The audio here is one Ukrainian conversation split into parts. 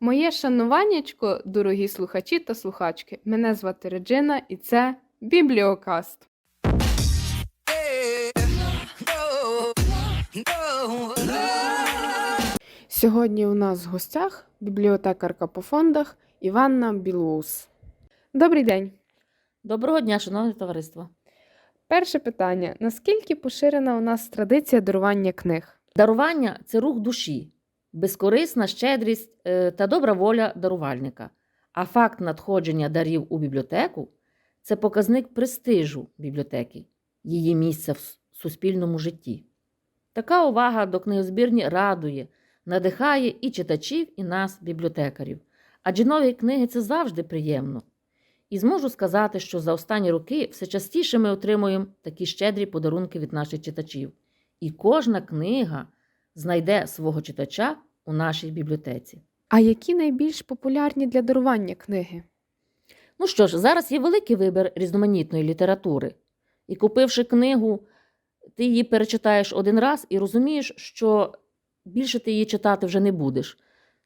Моє шануваннячко, дорогі слухачі та слухачки. Мене звати Реджина і це Бібліокаст. Сьогодні у нас в гостях бібліотекарка по фондах Іванна Білоус. Добрий день. Доброго дня, шановне товариство. Перше питання: наскільки поширена у нас традиція дарування книг? Дарування це рух душі, безкорисна щедрість е, та добра воля дарувальника. А факт надходження дарів у бібліотеку це показник престижу бібліотеки, її місця в суспільному житті. Така увага до книгозбірні радує, надихає і читачів, і нас, бібліотекарів. Адже нові книги це завжди приємно. І зможу сказати, що за останні роки все частіше ми отримуємо такі щедрі подарунки від наших читачів. І кожна книга знайде свого читача у нашій бібліотеці. А які найбільш популярні для дарування книги? Ну що ж, зараз є великий вибір різноманітної літератури. І купивши книгу, ти її перечитаєш один раз і розумієш, що більше ти її читати вже не будеш.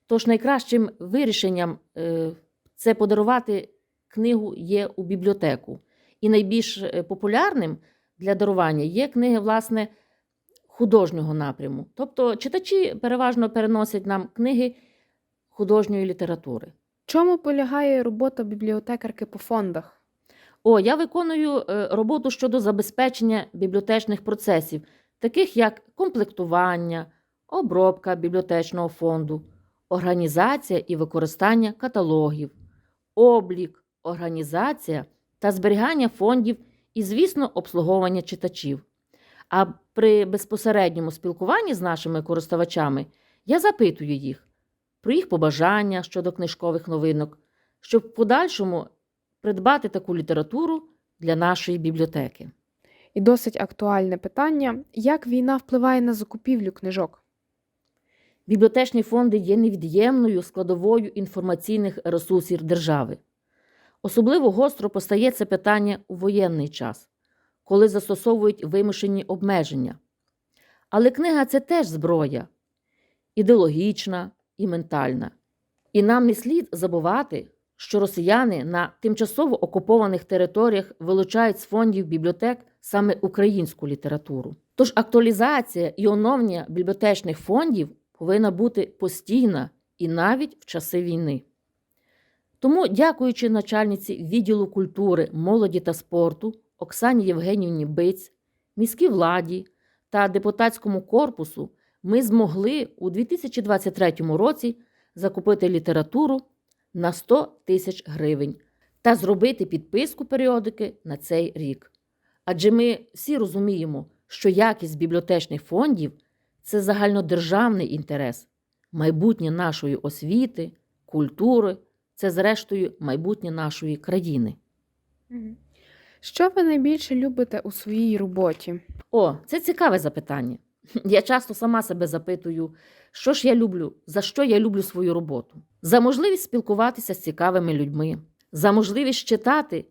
Тож найкращим вирішенням е, це подарувати книгу є у бібліотеку. І найбільш е, популярним для дарування є книги, власне, художнього напряму. Тобто читачі переважно переносять нам книги художньої літератури. Чому полягає робота бібліотекарки по фондах? О, я виконую е, роботу щодо забезпечення бібліотечних процесів, таких як комплектування, обробка бібліотечного фонду, організація і використання каталогів, облік, організація та зберігання фондів і, звісно, обслуговування читачів. А при безпосередньому спілкуванні з нашими користувачами я запитую їх про їх побажання щодо книжкових новинок, щоб в подальшому придбати таку літературу для нашої бібліотеки. І досить актуальне питання: як війна впливає на закупівлю книжок? Бібліотечні фонди є невід'ємною складовою інформаційних ресурсів держави. Особливо гостро постає це питання у воєнний час, коли застосовують вимушені обмеження. Але книга це теж зброя ідеологічна і ментальна. І нам не слід забувати, що росіяни на тимчасово окупованих територіях вилучають з фондів бібліотек саме українську літературу. Тож актуалізація і оновлення бібліотечних фондів повинна бути постійна і навіть в часи війни. Тому, дякуючи начальниці відділу культури, молоді та спорту Оксані Євгенівні Биць, міській владі та депутатському корпусу, ми змогли у 2023 році закупити літературу на 100 тисяч гривень та зробити підписку періодики на цей рік. Адже ми всі розуміємо, що якість бібліотечних фондів це загальнодержавний інтерес, майбутнє нашої освіти, культури, це, зрештою, майбутнє нашої країни. Що ви найбільше любите у своїй роботі? О, це цікаве запитання. Я часто сама себе запитую, що ж я люблю, за що я люблю свою роботу? За можливість спілкуватися з цікавими людьми, за можливість читати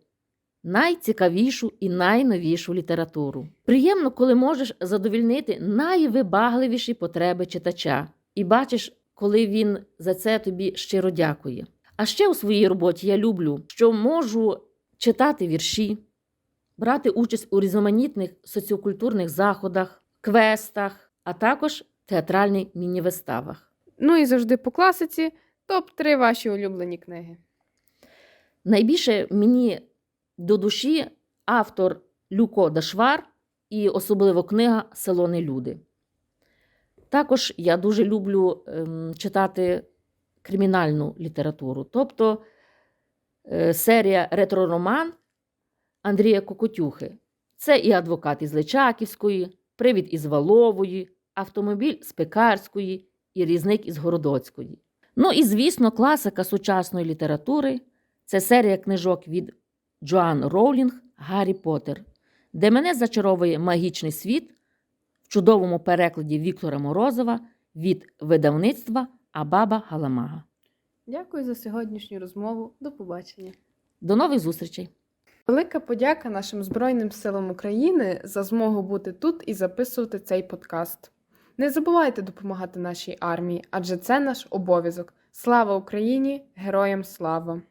найцікавішу і найновішу літературу. Приємно, коли можеш задовільнити найвибагливіші потреби читача, і бачиш, коли він за це тобі щиро дякує. А ще у своїй роботі я люблю, що можу читати вірші, брати участь у різноманітних соціокультурних заходах, квестах, а також театральних міні-виставах. Ну і завжди по класиці топ-3 ваші улюблені книги. Найбільше мені до душі автор Люко Дашвар і особливо книга Село не люди. Також я дуже люблю ем, читати кримінальну літературу, тобто е, серія ретро-роман Андрія Кокотюхи. Це і адвокат із Личаківської, привід із Валової, автомобіль з Пекарської і різник із Городоцької. Ну і, звісно, класика сучасної літератури це серія книжок від Джоан Роулінг Гаррі Поттер, де мене зачаровує магічний світ в чудовому перекладі Віктора Морозова від видавництва Абаба Галамага. Дякую за сьогоднішню розмову. До побачення. До нових зустрічей! Велика подяка нашим Збройним силам України за змогу бути тут і записувати цей подкаст. Не забувайте допомагати нашій армії, адже це наш обов'язок. Слава Україні! Героям слава!